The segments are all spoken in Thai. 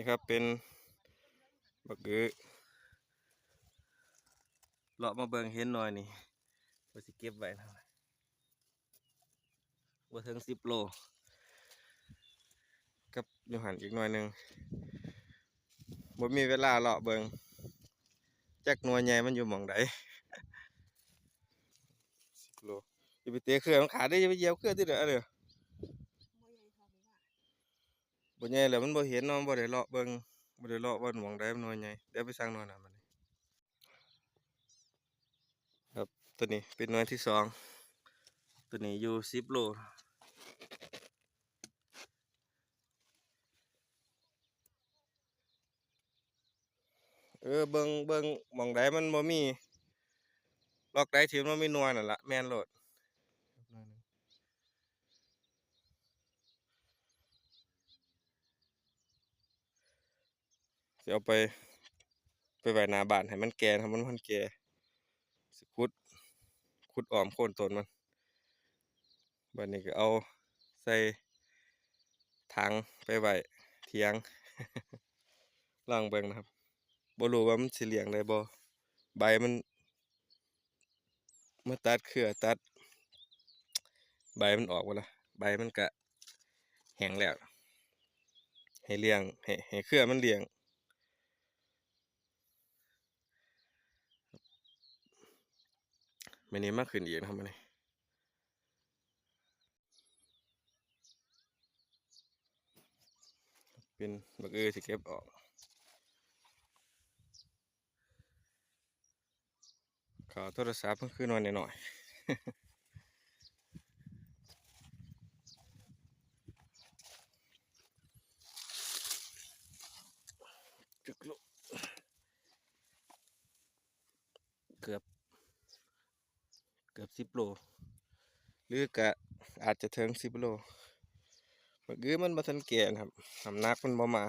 นี่ครับเป็นบักเกือเลาะมาเบิ่งเห็นหน่อยนี่ว่าสิเก็บไว้นะว่าถึงสิบโลกับยูหันอีกหน่อยหนึ่งบ่มีเวลาเลาะเบิ่งจักหน่วยใหญ่มันอยู่หม่องใดสิบโลอย่าไปเตะเครื่องขาดได้อย่าไปเหยียบเครื่องที่เด้อเด้อ บ่ใหญ่แล้วมันบ่เห็นเนาะมันบ่ได้เลาะเบิ่งบ่ได้เลาะว่าหม่องใดมันหน่วยใหญ่เดี๋ยวไปสั่งหน่วยนั้นมันครับตัวนี้เป็นหน่วยที่สองตัวนี้อยู่สิบโลเออเบิ่งเบิ่งหม่องใดมันบ่มีล็อกใดที่มันบ่มีน่วยนั่นละแม่นโหลด สิเอาไปไปไว้หน้าบ้านให้มันแก่นะครับมันมันแก่สิขุดขุดอ้อมโคนต้นมันบัดนี้ก็เอาใส่ถังไปไว้เถียงลองเบิ่งนะครับบ่รู้ว่ามันสิเลี้ยงได้บ่ใบมันมาตัดเครือตัด ใบมันออกหมดและใบมันก็แห้งแล้วให้เลี้ยงให้ให้เครือมันเลี้ยง มื้อนี้มากขึ้นอีกนะครับมื้อนี้เป็นบักเอือสิเก็บออกขอโทรศัพท์เพิ่งคืนวันหน่อยจุกลุเกือบ เกือบสิบโลหรือกะอาจจะถึงสิบโลเมื่อกี้มันมาทันเก่นะครับน้ำหนักมันบ่มา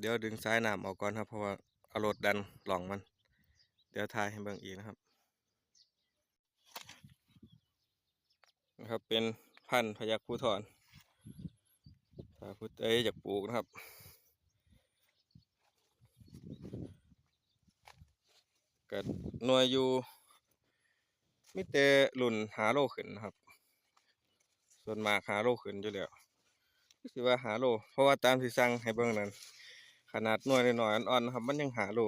เดี๋ยวดึงสายน้ำออกก่อนครับ เพราะว่าเอารถดันหล่องมัน เดี๋ยวถ่ายให้เบิ่งอีกนะครับนะครับ เป็นพันธุ์พยักผู้ถอนถ้าผู้ใดอยากปลูกนะครับก็หน่วยอยู่มีแต่รุ่นหาโลขึ้นนะครับ ส่วนมากหาโลขึ้นอยู่แล้วคือว่าหาโล เพราะว่าตามที่สั่งให้เบิ่งนั้น ขนาดหน่วยน้อยๆอ่อนๆนะครับมันยังหาโล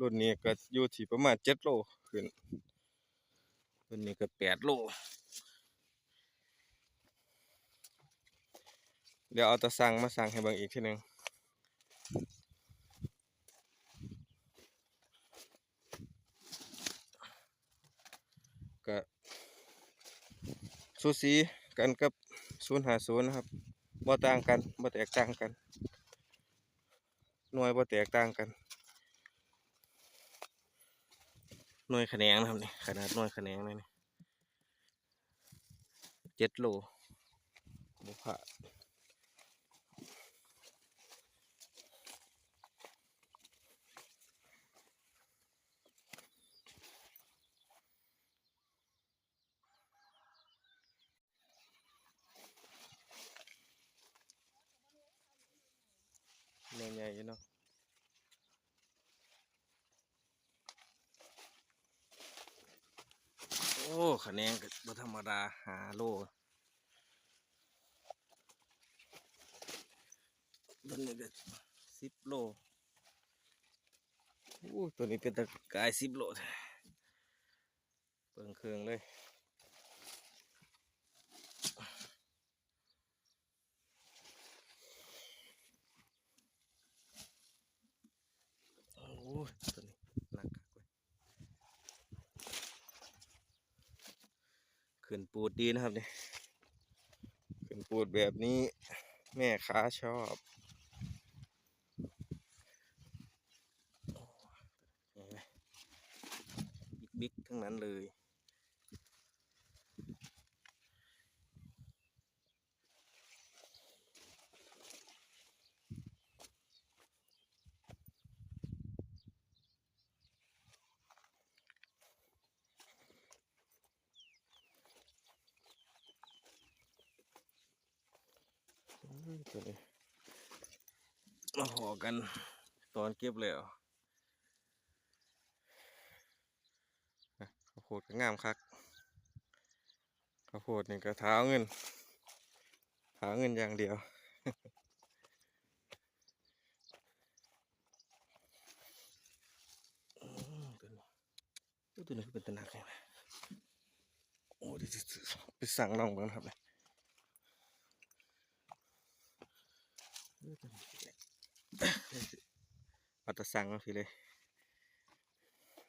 รุ่นนี้ก็อยู่ที่ประมาณเจ็ดโลขึ้นรุ่นนี้ก็แปดโลเดี๋ยวเอาตะสั่งมาสั่งให้เบิ่งอีกทีหนึ่งก็สูสีกันกับ050นะครับบ่ต่างกันบ่แตกต่างกัน หน่วยบ่แตกต่างกัน หน่วยแขนงนะครับนี่ขนาดหน่วยแขนนเลยนี่เจ็ดโลบุพเพนหน่วยให ญ่อยู่เนาะโอ้คะแนนก็บ่ธรรมดาหาโลตัวนี้ก็สิบโลโอ้ตัวนี้เป็นตะกายสิบโลเปิงเครื่องเลย โอ้ยตัวนี้หนักกเว้ยขึ้นปูดดีนะครับเนี่ยขึ้นปูดแบบนี้ แม่ค้าชอบบิ๊กๆทั้งนั้นเลย ตัวนี้มาห่อกันตอนเก็บแล้วข้าวโพดก็งามคักข้าวโพดนี่ก็เท้าเงินเท้าเงินอย่างเดียวตัวนี้เป็นตะนักเลยนะโอ้ดิไปสั่งน้องกันครับเลยอู้ตัวนี้ เอาตะสั่งมาสิเลย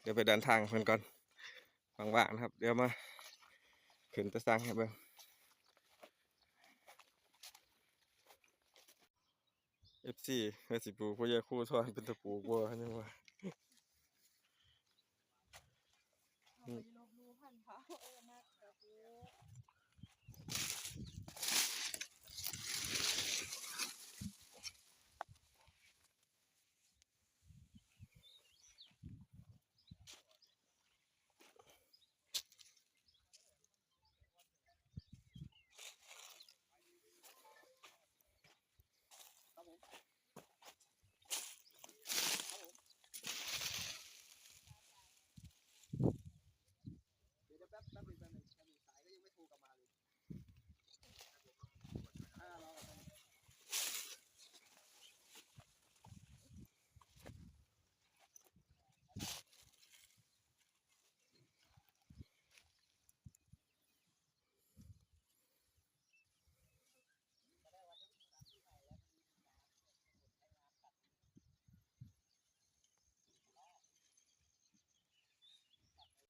เดี๋ยวไปเดินทางเพื่อนก่อนว่างๆนะครับ เดี๋ยวมาขึ้นตะสั่งให้เบิ่งเอฟซีเมสิปูพยาคู่ทอนเป็นตะปูกลัวยังว่าไปลบดูพันธุ์เขาเออมากแบบนี้ เดี๋ยวแป๊บแป๊บนึงแป๊บนึงแป๊บนึงสายก็ยังไม่โทรกลับมาเลยอ่ารอก่อนแป๊บนึง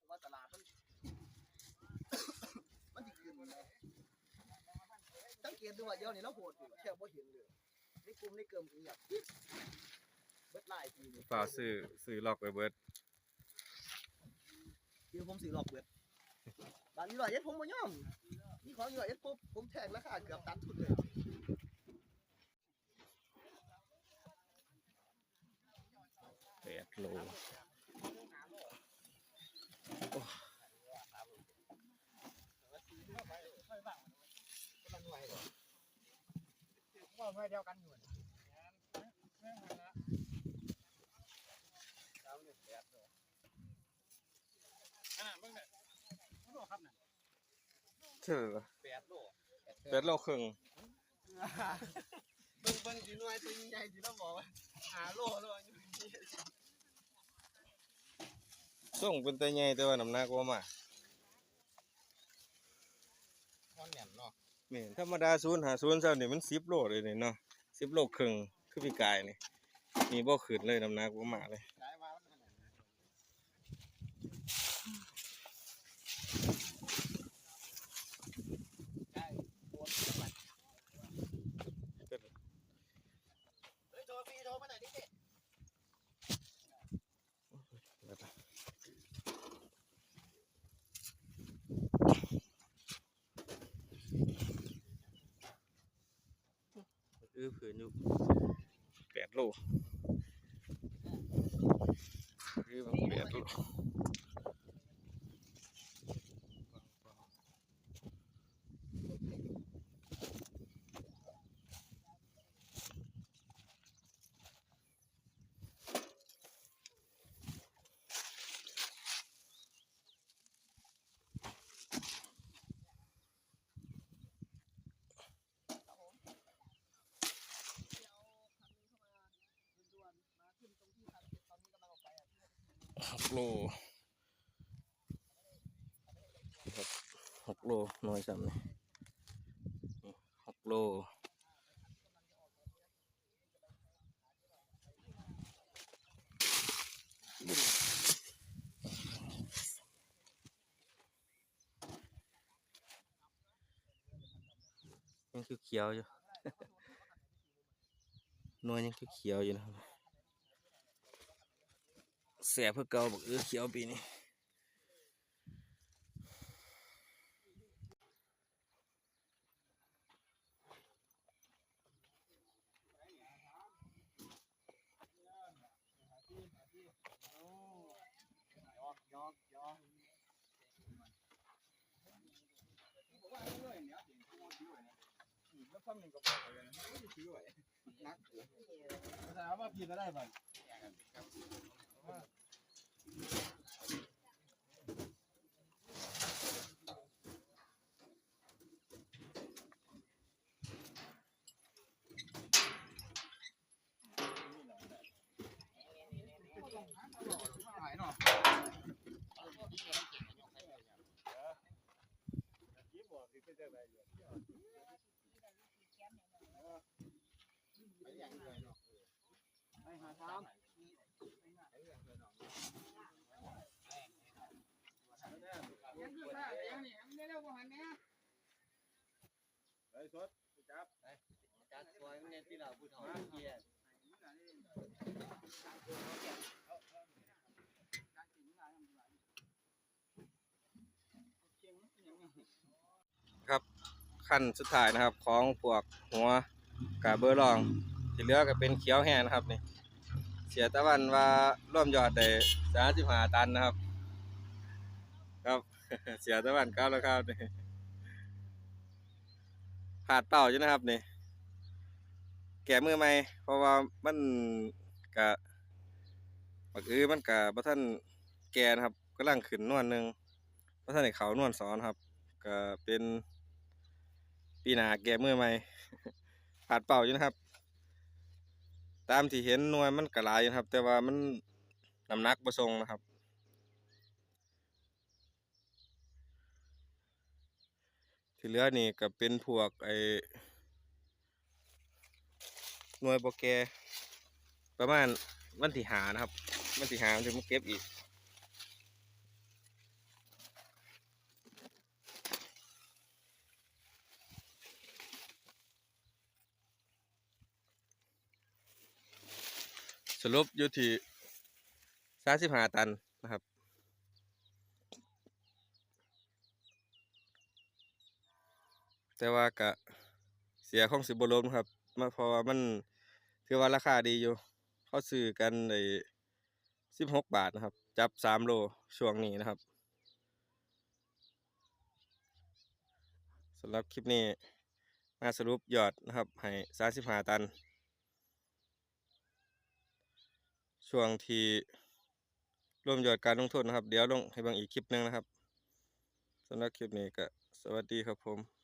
ว่าตลาดมัน มันจะขึ้นนะ สังเกตดูว่าเดี๋ยวนี้เราโหดอยู่แค่บ่เห็นเลยในกลุ่มในเกิมเงียบเบิดหลายทีนี่เปล่าซื้อซื้อล็อกไว้เบิดเดี๋ยวผมซื้อหลอกเบิดบางทีร้อยเอ็ดผมบ่ยอมนี่ของอยู่ร้อยเอ็ดปุ๊บผมแทงราคาเกือบตันทุนเลยแปดโลว่า ไม่เดียวกันอยู่ขนาดเบิ่งได้โลครับน่ะเชื่อแปดโลแปดโลครึ่งเบิ่งเบิ่งสิหน่วยตัวใหญ่สิเราบอกว่าหาโลแล้วอยู่นี่ส่งเป็นแต่ใหญ่แต่ว่าน้ำหนักบ่มากมันแน่นเนี่ธรรมดาศูนย์หาศูนย์เจ้านี่มันสิบโลเลยนี่เนาะสิบโลครึ่งคือพี่กายนี่มีบ่ขึ้นเลยน้ำหนักบ่มาเลย กายว่ามันขนาดนั้นใช่ปวดจังหวัดเฮ้ยโทรฟรีโทรมาหน่อยดิเด็ อื้อผืนอยู่แปดโล หกโลหกหกโลน้อยซ้ำนี่หกโลยังคือเขียวอยู่นวยยังคือเขียวอยู่นะครับ แสบเพื่อเก่าบอกเออเขียวปีนี้ยอกยอกยอกบอกว่าเรื่อยๆเนี่ยเสียงพูดด้วยนะก็ซ้ำหนึ่ก็บอ กเลยนะไม่ได้ซื้อไว้นักแต่ว่าพี่ก็ได้บ่ไอ้สดจับจัดซอยมันเนี่ยที่เราผู้เฒ่าเกียร์ครับขั้นสุดท้ายนะครับ ของพวกหัวกาเบอร์ลองที่เหลือก็เป็นเขียวแห้งนะครับนี่ สียตะวันว่าร่วมยอดได้สามสิบห้าตันนะครับ ครับเสียตะวันก้าวแล้วครับนี่ผาดเป่าอยู่นะครับนี่แก่มือใหม่เพราะว่ามันกะบักอือมันกะบ่ท่านแก่นะครับกำลังขึ้นนวลหนึ่งบ่ท่านได้เขานวลสอนครับก็เป็นปีหนาแก่มือใหม่ผาดเป่าอยู่นะครับ ตามที่เห็นหน่วยมันกระลายนะครับ แต่ว่ามันน้ำหนักประทรงนะครับ ที่เหลือนี่ก็เป็นพวกไอ้หน่วยบ่แก ประมาณวันที่หานะครับ วันที่หามันถึงมาเก็บอีก สรุปอยู่ที่สามสิบห้าตันนะครับ แต่ว่ากะเสียของสิบรวมครับมาเพราะว่ามันถือว่าราคาดีอยู่ เขาซื้อกันในสิบหกบาทนะครับ จับสามโลช่วงนี้นะครับสำหรับคลิปนี้มาสรุปยอดนะครับ ให้สาสิบห้าตัน ช่วงที่ร่วมยอดการลงทุนนะครับ เดี๋ยวลงให้บางอีกคลิปหนึงนะครับสำหรับคลิปนี้ก็สวัสดีครับผม